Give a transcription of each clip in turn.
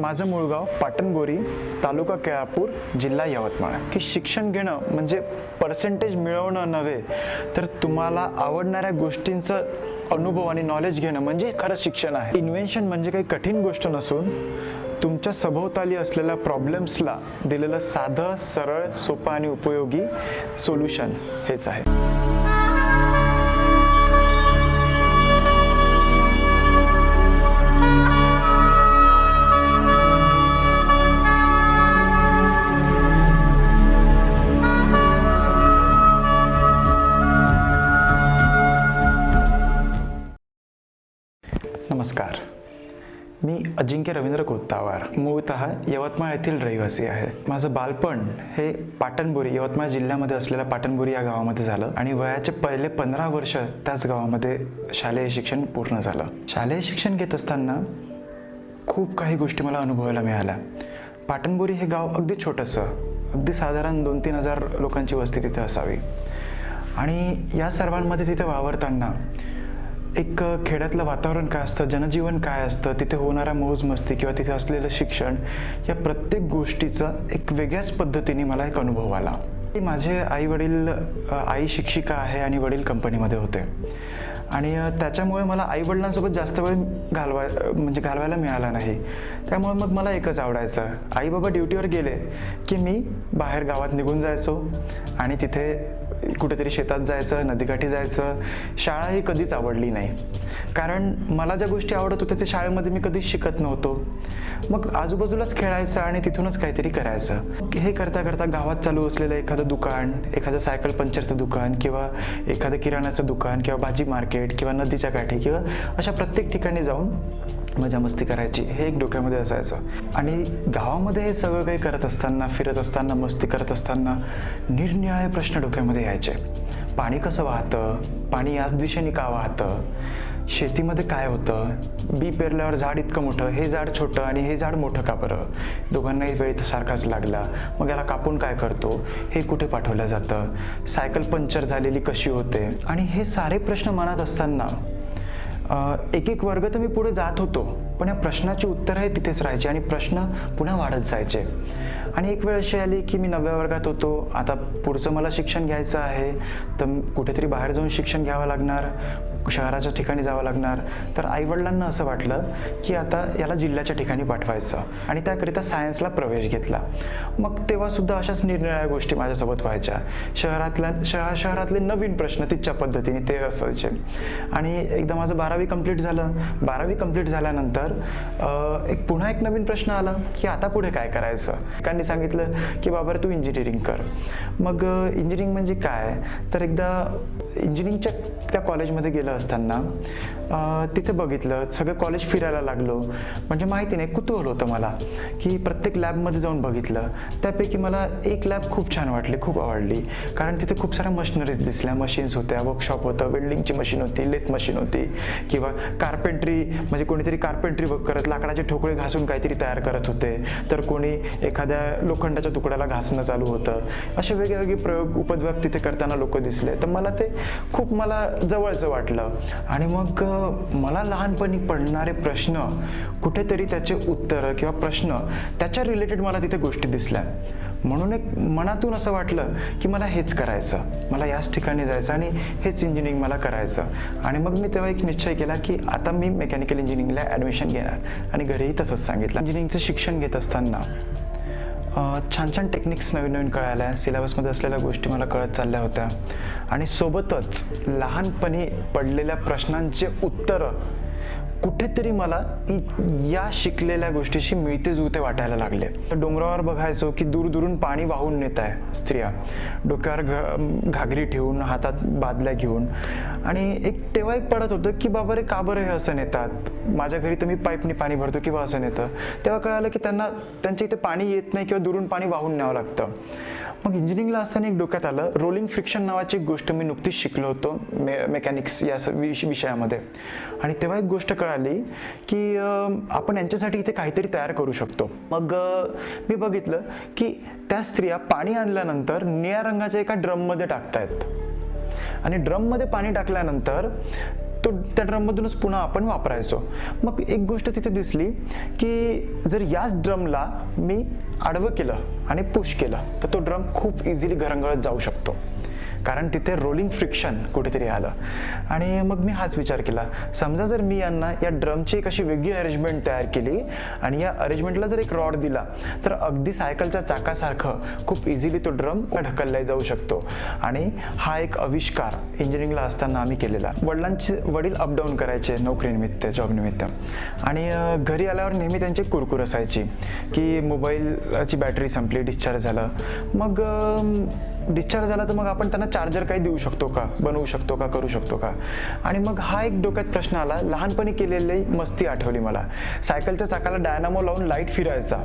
माझं मूळ गाव पाटणगोरी तालुका केळापूर जिल्हा यवतमाळ. की शिक्षण घेणं म्हणजे पर्सेंटेज मिळवणं नव्हे तर तुम्हाला आवडणाऱ्या गोष्टींचं अनुभव आणि नॉलेज घेणं म्हणजे खरं शिक्षण आहे. इन्व्हेन्शन म्हणजे काही कठीण गोष्ट नसून तुमच्या सभोवताली असलेल्या प्रॉब्लेम्सला दिलेलं साधं सरळ सोपं आणि उपयोगी सोल्युशन हेच आहे. अजिंक्य रवींद्र कोत्तावार. मूळतः यवतमाळ येथील रहिवासी आहे. माझं बालपण हे पाटणबोरी यवतमाळ जिल्ह्यामध्ये असलेल्या पाटणबोरी या गावामध्ये झालं आणि वयाचे पहिले पंधरा वर्ष त्याच गावामध्ये शालेय शिक्षण पूर्ण झालं. शालेय शिक्षण घेत असताना खूप काही गोष्टी मला अनुभवायला मिळाल्या. पाटणबोरी हे गाव अगदी छोटंसं अगदी साधारण दोन तीन हजार लोकांची वस्ती तिथे असावी. आणि या सर्वांमध्ये तिथे वावरताना एक खेड्यातलं वातावरण काय असतं? जनजीवन काय असतं? तिथे होणारा मौजमस्ती किंवा तिथे असलेलं शिक्षण या प्रत्येक गोष्टीचा एक वेगळ्याच पद्धतीने मला एक अनुभव आला. माझे आई वडील आई शिक्षिका आहे आणि वडील कंपनीमध्ये होते. आणि त्याच्यामुळे मला आई वडिलांसोबत जास्त वेळ घालवाय म्हणजे घालवायला मिळाला नाही. त्यामुळे मग मला एकच आवडायचं. आई बाबा ड्युटीवर गेले की मी बाहेर गावात निघून जायचो आणि तिथे कुठेतरी शेतात जायचं नदीकाठी जायचं शाळा ही कधीच आवडली नाही. कारण मला ज्या गोष्टी आवडत होत्या ते शाळेमध्ये मी कधीच शिकत नव्हतो. मग आजूबाजूलाच खेळायचं आणि तिथूनच काहीतरी करायचं. हे करता करता गावात चालू असलेलं एखादं दुकान एखादं सायकल पंक्चरचं दुकान किंवा एखादं किराणाचं दुकान किंवा भाजी मार्केट किंवा नदीच्या काठी किंवा अशा प्रत्येक ठिकाणी जाऊन मजा मस्ती करायची हे एक डोक्यामध्ये असायचं. आणि गावामध्ये हे सगळं काही करत असताना फिरत असताना मस्ती करत असताना निरनिराळे प्रश्न डोक्यामध्ये यायचे. पाणी कसं वाहतं? पाणी याच दिशेने का वाहतं? शेतीमध्ये काय होतं? बी पेरल्यावर झाड इतकं मोठं हे झाड छोटं आणि हे झाड मोठं का बरं? दोघांनाही वेळ सारखाच लागला. मग याला कापून काय करतो? हे कुठे पाठवलं जातं? सायकल पंक्चर झालेली कशी होते? आणि हे सारे प्रश्न मनात असताना एक एक वर्ग तर मी पुढे जात होतो पण या प्रश्नाची उत्तरं हे तिथेच राहायची आणि प्रश्न पुन्हा वाढत जायचे. आणि एक वेळ अशी आली की मी नवव्या वर्गात होतो. आता पुढचं मला शिक्षण घ्यायचं आहे तर कुठेतरी बाहेर जाऊन शिक्षण घ्यावं लागणार. शहराच्या ठिकाणी जावं लागणार. तर आईवडिलांना असं वाटलं की आता याला जिल्ह्याच्या ठिकाणी पाठवायचं आणि त्याकरिता सायन्सला प्रवेश घेतला. मग तेव्हासुद्धा अशाच निरनिराळ्या गोष्टी माझ्यासोबत व्हायच्या. शहरातल्या शहरा शहरातले नवीन प्रश्न तिच्या पद्धतीने ते असायचे. आणि एकदा माझं बारावी कंप्लीट झालं. बारावी कंप्लीट झाल्यानंतर एक पुन्हा एक नवीन प्रश्न आला की आता पुढे काय करायचं? एकांनी सांगितलं की बाबा रे तू इंजिनिअरिंग कर. मग इंजिनिअरिंग म्हणजे काय? तर एकदा इंजिनिअरिंगच्या त्या कॉलेजमध्ये गेलं. असताना तिथे बघितलं सगळं कॉलेज फिरायला लागलो. म्हणजे माहिती नाही कुतूहल होतं मला की प्रत्येक लॅबमध्ये जाऊन बघितलं. त्यापैकी मला एक लॅब खूप छान वाटली खूप आवडली. कारण तिथे खूप साऱ्या मशिनरीज दिसल्या. मशीन्स होत्या वर्कशॉप होतं वेल्डिंगची मशीन होती लेथ मशीन होती किंवा कार्पेंट्री म्हणजे कोणीतरी कार्पेंट्री करत लाकडाचे ठोकळे घासून काहीतरी तयार करत होते. तर कोणी एखाद्या लोखंडाच्या तुकड्याला घासणं चालू होतं. असे वेगवेगळे प्रयोग उपद्व्याप तिथे करताना लोक दिसले. तर मला ते खूप मला जवळचं वाटलं. आणि मग मला लहानपणी पडणारे प्रश्न कुठेतरी त्याचे उत्तरं किंवा प्रश्न त्याच्या रिलेटेड मला तिथे गोष्टी दिसल्या. म्हणून एक मनातून असं वाटलं की मला हेच करायचं. मला याच ठिकाणी जायचं आणि हेच इंजिनिअरिंग मला करायचं. आणि मग मी तेव्हा एक निश्चय केला की आता मी मेकॅनिकल इंजिनिअरिंगला ॲडमिशन घेणार. आणि घरीही तसंच सांगितलं. इंजिनिअरिंगचं शिक्षण घेत असताना छान छान टेक्निक्स नवीन नवीन कळाल्या. सिलेबसमध्ये असलेल्या गोष्टी मला कळत चालल्या होत्या. आणि सोबतच लहानपणी पडलेल्या प्रश्नांचे उत्तरं कुठेतरी मला या शिकलेल्या गोष्टीशी मिळते जुळते वाटायला लागले. डोंगरावर बघायचो की दूरदुरून पाणी वाहून नेत आहे स्त्रिया. डोक्यावर घ घागरी ठेवून हातात बादल्या घेऊन. आणि एक तेव्हा एक पडत होतं की बाबा रे का बरं हे असं नेतात? माझ्या घरी तर मी पाईपनी पाणी भरतो किंवा असं नेतं. तेव्हा कळालं की त्यांना त्यांच्या इथे पाणी येत नाही किंवा दुरून पाणी वाहून न्यावं लागतं. मग इंजिनिअरिंगला असताना एक डोक्यात आलं. रोलिंग फ्रिक्शन नावाची एक गोष्ट मी नुकतीच शिकलो होतो मे मेकॅनिक्स या स- विष विषयामध्ये. आणि तेव्हा एक गोष्ट कळाली की आपण यांच्यासाठी इथे काहीतरी तयार करू शकतो. मग मी बघितलं की त्या स्त्रिया पाणी आणल्यानंतर निळ्या रंगाच्या एका ड्रममध्ये टाकतायत. आणि ड्रममध्ये पाणी टाकल्यानंतर तो त्या ड्रममधूनच पुन्हा आपण वापरायचो. मग एक गोष्ट तिथे दिसली की जर याच ड्रमला मी आडवं केलं आणि पुश केलं तर तो ड्रम खूप इझिली घरंगळत जाऊ शकतो. कारण तिथे रोलिंग फ्रिक्शन कुठेतरी आलं. आणि मग मी हाच विचार केला. समजा जर मी यांना या ड्रमची एक अशी वेगळी अरेंजमेंट तयार केली आणि या अरेंजमेंटला जर एक रॉड दिला तर अगदी सायकलच्या चाकासारखं खूप इझिली तो ड्रम ढकलला जाऊ शकतो. आणि हा एक आविष्कार इंजिनिअरिंगला असताना आम्ही केलेला. वडिलांचे वडील अपडाऊन करायचे नोकरीनिमित्त जॉबनिमित्त आणि घरी आल्यावर नेहमी त्यांची कुरकुर असायची की मोबाईलची बॅटरी संपली डिस्चार्ज झालं. मग डिस्चार्ज झाला तर मग आपण त्यांना चार्जर काही देऊ शकतो का? बनवू शकतो का? करू शकतो का? आणि मग हा एक डोक्यात प्रश्न आला. लहानपणी केलेली मस्ती आठवली मला. सायकलच्या चाकाला डायनामो लावून लाइट फिरायचा.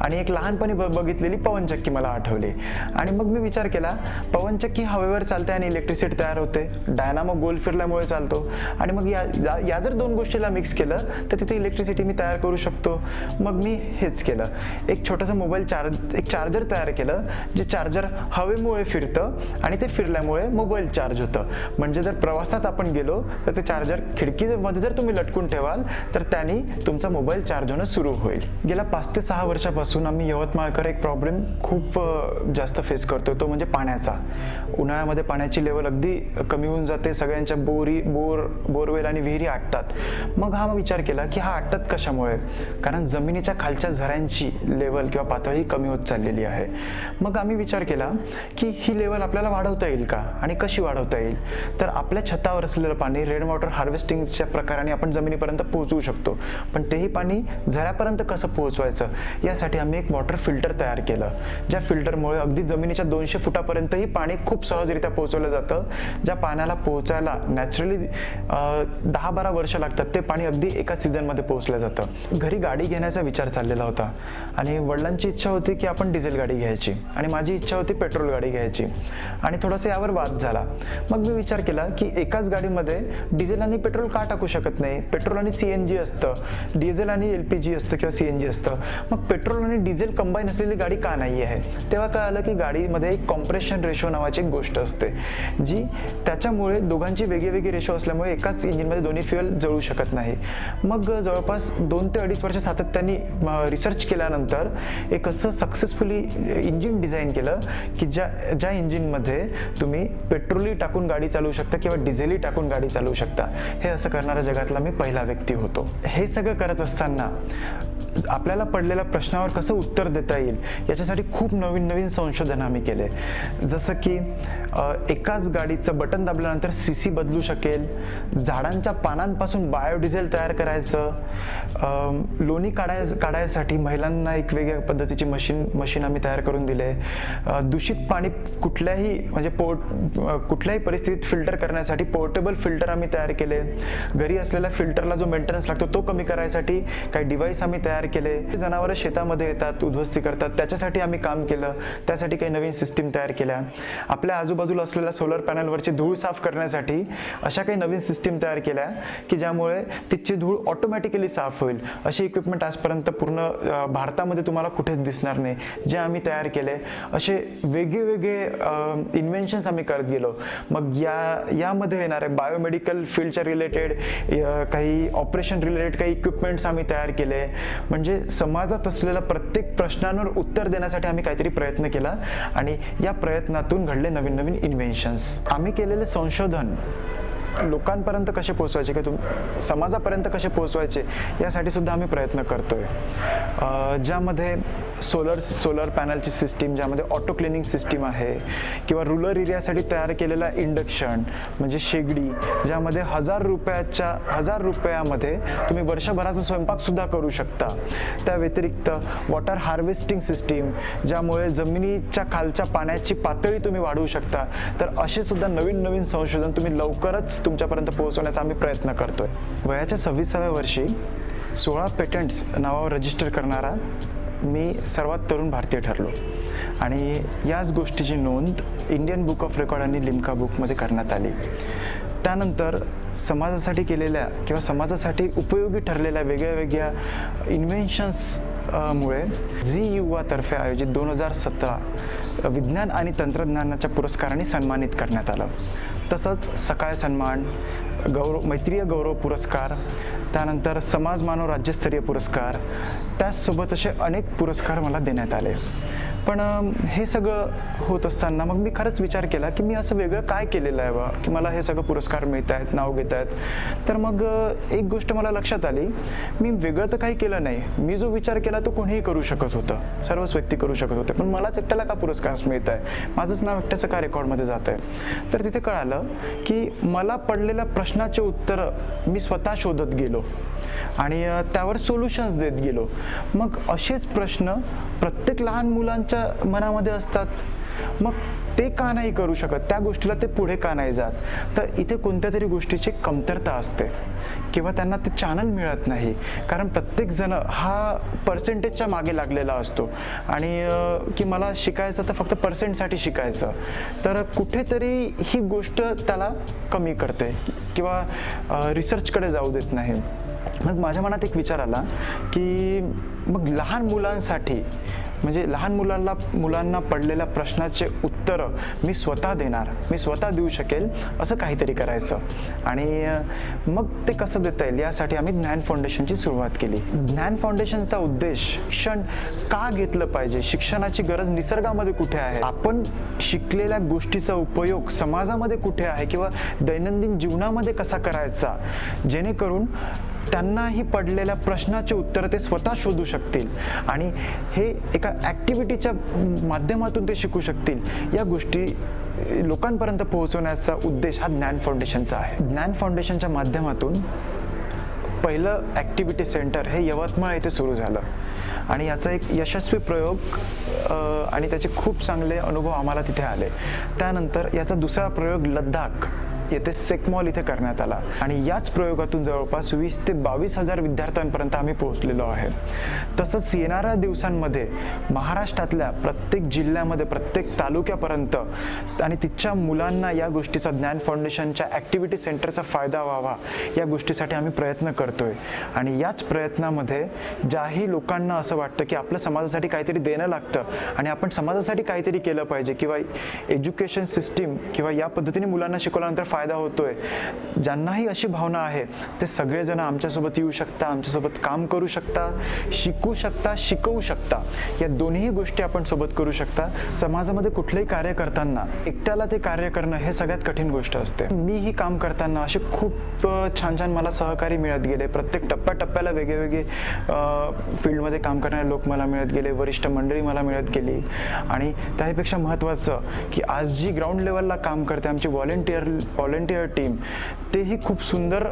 आणि एक लहानपणी ब- बघितलेली पवनचक्की मला आठवली. आणि मग मी विचार केला पवनचक्की हवेवर चालते आणि इलेक्ट्रिसिटी तयार होते. डायनामो गोल फिरल्यामुळे चालतो. आणि मग या या- या जर दोन गोष्टीला मिक्स केलं तर तिथे इलेक्ट्रिसिटी मी तयार करू शकतो. मग मी हेच केलं. एक छोटंसं मोबाईल चार्ज एक चार्जर तयार केलं जे चार्जर हवेमुळे फिरतं आणि ते फिरल्यामुळे मोबाईल चार्ज होतं. म्हणजे जर प्रवासात आपण गेलो तर ते चार्जर खिडकीमध्ये जर तुम्ही लटकून ठेवाल तर त्यांनी तुमचा मोबाईल चार्ज होणं सुरू होईल. गेल्या पाच ते सहा वर्षापासून आम्ही यवतमाळकर एक प्रॉब्लेम खूप जास्त फेस करतो तो म्हणजे पाण्याचा. उन्हाळ्यामध्ये पाण्याची लेवल अगदी कमी होऊन जाते. सगळ्यांच्या बोरी बोर बोरवेल आणि विहिरी आटतात. मग हा विचार केला की हा आटतात कशामुळे? कारण जमिनीच्या खालच्या झऱ्यांची लेवल किंवा पातळी कमी होत चाललेली आहे. मग आम्ही विचार केला की ही लेवल आपल्याला वाढवता येईल का? आणि कशी वाढवता येईल? तर आपल्या छतावर असलेलं पाणी रेन वॉटर हार्वेस्टिंगच्या प्रकाराने आपण जमिनीपर्यंत पोहोचवू शकतो. पण तेही पाणी झऱ्यापर्यंत कसं पोहोचवायचं? यासाठी आम्ही एक वॉटर फिल्टर तयार केलं ज्या फिल्टरमुळे अगदी जमिनीच्या दोनशे फुटापर्यंतही पाणी खूप सहजरित्या पोहोचवलं जातं. ज्या पाण्याला पोहोचायला नॅचरली दहा बारा वर्ष लागतात ते पाणी अगदी एका सीझनमध्ये पोहोचलं जातं. घरी गाडी घेण्याचा विचार चाललेला होता. आणि वडिलांची इच्छा होती की आपण डिझेल गाडी घ्यायची. आणि माझी इच्छा होती पेट्रोल गाडी घ्यायची. आणि थोडासा यावर वाद झाला. मग मी विचार केला की एकाच गाडीमध्ये डिझेल आणि पेट्रोल का टाकू शकत नाही? पेट्रोल आणि सी एन जी असतं. डिझेल आणि एल पी जी असतं किंवा सी एन जी असतं. मग पेट्रोल आणि डिझेल कंबाईन असलेली गाडी का नाही आहे? तेव्हा कळालं की गाडीमध्ये एक कॉम्प्रेशन रेशो नावाची एक गोष्ट असते जी त्याच्यामुळे दोघांची वेगळी वेगळी रेशो असल्यामुळे एकाच इंजिनमध्ये दोन्ही फ्युअल जळू शकत नाही. मग जवळपास दोन ते अडीच वर्ष सातत्याने रिसर्च केल्यानंतर एक असं सक्सेसफुली इंजिन डिझाईन केलं की ज्या ज्या इंजिनमध्ये तुम्ही पेट्रोलही टाकून गाडी चालवू शकता किंवा डिझेलही टाकून गाडी चालवू शकता हे असं करणारा जगातला मी पहिला व्यक्ती होतो. हे सगळं करत असताना आपल्याला पडलेल्या प्रश्नावर कसं उत्तर देता येईल याच्यासाठी खूप नवीन नवीन संशोधन आम्ही केले. जसं की एकाच गाडीचं बटन दाबल्यानंतर सी सी बदलू शकेल झाडांच्या पानांपासून बायोडिझेल तयार करायचं लोणी काढाय काढायसाठी महिलांना एक वेगळ्या पद्धतीची मशीन मशीन आम्ही तयार करून दिले. दूषित पाणी कुठल्याही म्हणजे पोर्ट कुठल्याही परिस्थितीत फिल्टर करण्यासाठी पोर्टेबल फिल्टर आम्ही तयार केले. घरी असलेल्या फिल्टरला जो मेंटेनन्स लागतो तो कमी करायसाठी काही डिव्हाइस आम्ही तयार केले. जनावरं शेतामध्ये येतात उद्ध्वस्ती करतात. त्याच्यासाठी आम्ही काम केलं. त्यासाठी काही नवीन सिस्टीम तयार केल्या. आपल्या आजूबाजूला असलेल्या सोलर पॅनलवरची धूळ साफ करण्यासाठी अशा काही नवीन सिस्टीम तयार केल्या की ज्यामुळे तिची धूळ ऑटोमॅटिकली साफ होईल. असे इक्विपमेंट आजपर्यंत पूर्ण भारतामध्ये तुम्हाला कुठेच दिसणार नाही. जे आम्ही तयार केले असे वेगळे वेगळे इन्व्हेन्शन्स आम्ही करत गेलो. मग या यामध्ये येणारे बायोमेडिकल फील्डच्या रिलेटेड काही ऑपरेशन रिलेटेड काही इक्विपमेंट्स आम्ही तयार केले. म्हणजे समाजात असलेल्या प्रत्येक प्रश्नांवर उत्तर देण्यासाठी आम्ही काहीतरी प्रयत्न केला आणि या प्रयत्नातून घडले नवीन नवीन इन्व्हेन्शन्स आम्ही केलेले संशोधन लोकांपर्यंत कसे पोचवायचे किंवा तुम समाजापर्यंत कसे पोचवायचे यासाठी सुद्धा आम्ही प्रयत्न करतोय. आहे ज्यामध्ये सोलर सोलर पॅनलची सिस्टीम ज्यामध्ये ऑटो क्लिनिंग सिस्टीम आहे किंवा रुरल एरियासाठी तयार केलेला इंडक्शन म्हणजे शेगडी ज्यामध्ये हजार रुपयाच्या हजार रुपयामध्ये तुम्ही वर्षभराचा स्वयंपाकसुद्धा करू शकता. त्या व्यतिरिक्त वॉटर हार्वेस्टिंग सिस्टीम ज्यामुळे जमिनीच्या खालच्या पाण्याची पातळी तुम्ही वाढवू शकता. तर असे सुद्धा नवीन नवीन संशोधन तुम्ही लवकरच तुमच्यापर्यंत पोहोचवण्याचा आम्ही प्रयत्न करतोय. वयाच्या सव्वीसाव्या वर्षी सोळा पेटंट्स नावावर रजिस्टर करणारा मी सर्वात तरुण भारतीय ठरलो. आणि याच गोष्टीची नोंद इंडियन बुक ऑफ रेकॉर्ड आणि लिम्का बुकमध्ये करण्यात आली. त्यानंतर समाजासाठी केलेल्या किंवा समाजासाठी उपयोगी ठरलेल्या वेगळ्या वेगळ्या इन्व्हेन्शन्स मुळे झी युवातर्फे आयोजित दोन हजार सतरा विज्ञान आणि तंत्रज्ञानाच्या पुरस्काराने सन्मानित करण्यात आलं. तसंच सकाळ सन्मान गौरव मैत्रीय गौरव पुरस्कार त्यानंतर समाज मानव राज्यस्तरीय पुरस्कार त्याचसोबत असे अनेक पुरस्कार मला देण्यात आले. पण हे सगळं होत असताना मग मी खरंच विचार केला की मी असं वेगळं काय केलेलं आहे बा? की मला हे सगळं पुरस्कार मिळत आहेत नाव घेत आहेत. तर मग एक गोष्ट मला लक्षात आली. मी वेगळं तर काही केलं नाही. मी जो विचार केला तो कोणीही करू शकत होतं. सर्वच व्यक्ती करू शकत होते. पण मलाच एकट्याला का पुरस्कार मिळत आहे? माझंच नाव एकट्याचं का रेकॉर्डमध्ये जात आहे? तर तिथे कळालं की मला पडलेल्या प्रश्नाचे उत्तरं मी स्वतः शोधत गेलो. आणि त्यावर सोल्युशन्स देत गेलो. मग असेच प्रश्न प्रत्येक लहान मुलांच्या मनामध्ये असतात मग ते का नाही करू शकत? त्या गोष्टीला ते पुढे का नाही जात? तर इथे कोणत्या तरी गोष्टीची कमतरता असते किंवा त्यांना ते चॅनल मिळत नाही. कारण प्रत्येक जण हा पर्सेंटेजच्या मागे लागलेला असतो. आणि की मला शिकायचं तर फक्त पर्सेंटसाठी शिकायचं. तर कुठेतरी ही गोष्ट त्याला कमी करते किंवा रिसर्चकडे जाऊ देत नाही. मग माझ्या मनात एक विचार आला की मग लहान मुलांसाठी म्हणजे लहान मुलांना मुलांना पडलेल्या प्रश्नाचे उत्तरं मी स्वतः देणार मी स्वतः देऊ शकेल असं काहीतरी करायचं. आणि मग ते कसं देता येईल यासाठी आम्ही ज्ञान फाउंडेशनची सुरुवात केली. ज्ञान फाउंडेशनचा उद्देश शिक्षण का घेतलं पाहिजे? शिक्षणाची गरज निसर्गामध्ये कुठे आहे? आपण शिकलेल्या गोष्टीचा उपयोग समाजामध्ये कुठे आहे? किंवा दैनंदिन जीवनामध्ये कसा करायचा? जेणेकरून त्यांनाही पडलेल्या प्रश्नाचे उत्तर ते स्वतः शोधू शकतील. आणि हे एका ॲक्टिव्हिटीच्या माध्यमातून ते शिकू शकतील. या गोष्टी लोकांपर्यंत पोहोचवण्याचा उद्देश हा ज्ञान फाउंडेशनचा आहे. ज्ञान फाउंडेशनच्या माध्यमातून पहिलं ॲक्टिव्हिटी सेंटर हे यवतमाळ येथे सुरू झालं. आणि याचा एक यशस्वी प्रयोग आणि त्याचे खूप चांगले अनुभव आम्हाला तिथे आले. त्यानंतर याचा दुसरा प्रयोग लद्दाख. येथे सेकमॉल इथे करण्यात आला. आणि याच प्रयोगातून जवळपास वीस ते बावीस हजार विद्यार्थ्यांपर्यंत आम्ही पोहोचलेलो आहे. तसंच येणाऱ्या दिवसांमध्ये महाराष्ट्रातल्या प्रत्येक जिल्ह्यामध्ये प्रत्येक तालुक्यापर्यंत आणि तिच्या मुलांना या गोष्टीचा ज्ञान फाउंडेशनच्या ॲक्टिव्हिटी सेंटरचा फायदा व्हावा या गोष्टीसाठी आम्ही प्रयत्न करतोय. आणि याच प्रयत्नामध्ये ज्याही लोकांना असं वाटतं की आपलं समाजासाठी काहीतरी देणं लागतं आणि आपण समाजासाठी काहीतरी केलं पाहिजे किंवा एज्युकेशन सिस्टीम किंवा या पद्धतीने मुलांना शिकवल्यानंतर फायदा होतोय. ज्यांनाही अशी भावना आहे ते सगळेजण आमच्यासोबत येऊ शकता आमच्यासोबत काम करू शकता शिकू शकता शिकवू शकता. या दोन्ही गोष्टी आपण सोबत करू शकता. समाजामध्ये कुठलंही कार्य करताना एकट्याला ते कार्य करणं हे सगळ्यात कठीण गोष्ट असते. मी ही काम करताना असे खूप छान छान मला सहकारी मिळत गेले. प्रत्येक टप्प्याटप्प्याला वेगळेवेगळे फील्डमध्ये काम करणारे लोक मला मिळत गेले. वरिष्ठ मंडळी मला मिळत गेली. आणि त्याहीपेक्षा महत्त्वाचं की आज जी ग्राउंड लेवलला काम करते आमची व्हॉलेंटियर व्हॉलेंटियर टीम तेही खूप सुंदर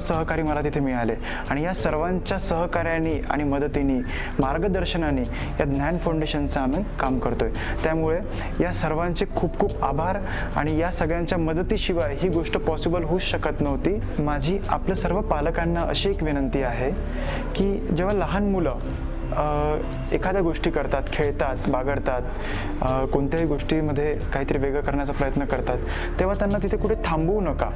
सहकारी मला तिथे मिळाले. आणि या सर्वांच्या सहकार्याने आणि मदतीने मार्गदर्शनाने या ज्ञान फाउंडेशनचं आम्ही काम करतोय. त्यामुळे या सर्वांचे खूप खूप आभार आणि या सगळ्यांच्या मदतीशिवाय ही गोष्ट पॉसिबल होऊच शकत नव्हती. माझी आपल्या सर्व पालकांना अशी एक विनंती आहे की जेव्हा लहान मुलं एखाद्या गोष्टी करतात खेळतात बागडतात कोणत्याही गोष्टीमध्ये काहीतरी वेगळं करण्याचा प्रयत्न करतात तेव्हा त्यांना तिथे कुठे थांबवू नका.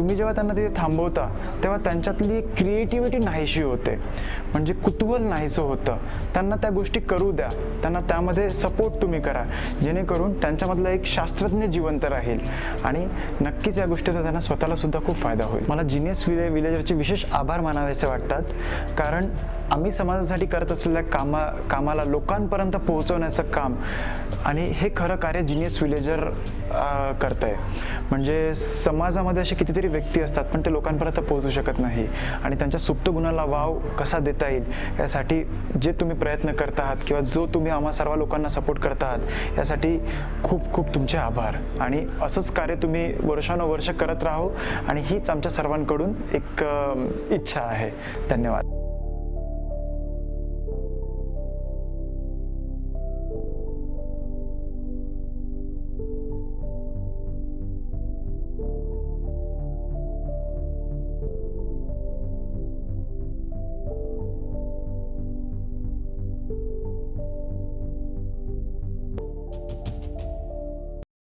तुम्ही जेव्हा त्यांना तिथे थांबवता तेव्हा त्यांच्यातली एक क्रिएटिव्हिटी नाहीशी होते. म्हणजे कुतूहल नाहीसं होतं. त्यांना त्या गोष्टी करू द्या. त्यांना त्यामध्ये सपोर्ट तुम्ही करा. जेणेकरून त्यांच्यामधलं एक शास्त्रज्ञ जिवंत राहील. आणि नक्कीच या गोष्टीचा त्यांना स्वतःला सुद्धा खूप फायदा होईल. मला जिनियस विले विलेजरचे विशेष आभार मानावेसे वाटतात. कारण आम्ही समाजासाठी करत असलेल्या कामा कामाला लोकांपर्यंत पोहोचवण्याचं काम आणि हे खरं कार्य जिनियस विलेजर करत आहे म्हणजे समाजामध्ये असे कितीतरी व्यक्ती असतात पण ते लोकांपर्यंत पोहोचू शकत नाही. आणि त्यांच्या सुप्त गुणाला वाव कसा देता येईल यासाठी जे तुम्ही प्रयत्न करत आहात किंवा जो तुम्ही आम्हा सर्व लोकांना सपोर्ट करत आहात यासाठी खूप खूप तुमचे आभार. आणि असंच कार्य तुम्ही वर्षानुवर्ष करत राहो आणि हीच आमच्या सर्वांकडून एक इच्छा आहे. धन्यवाद.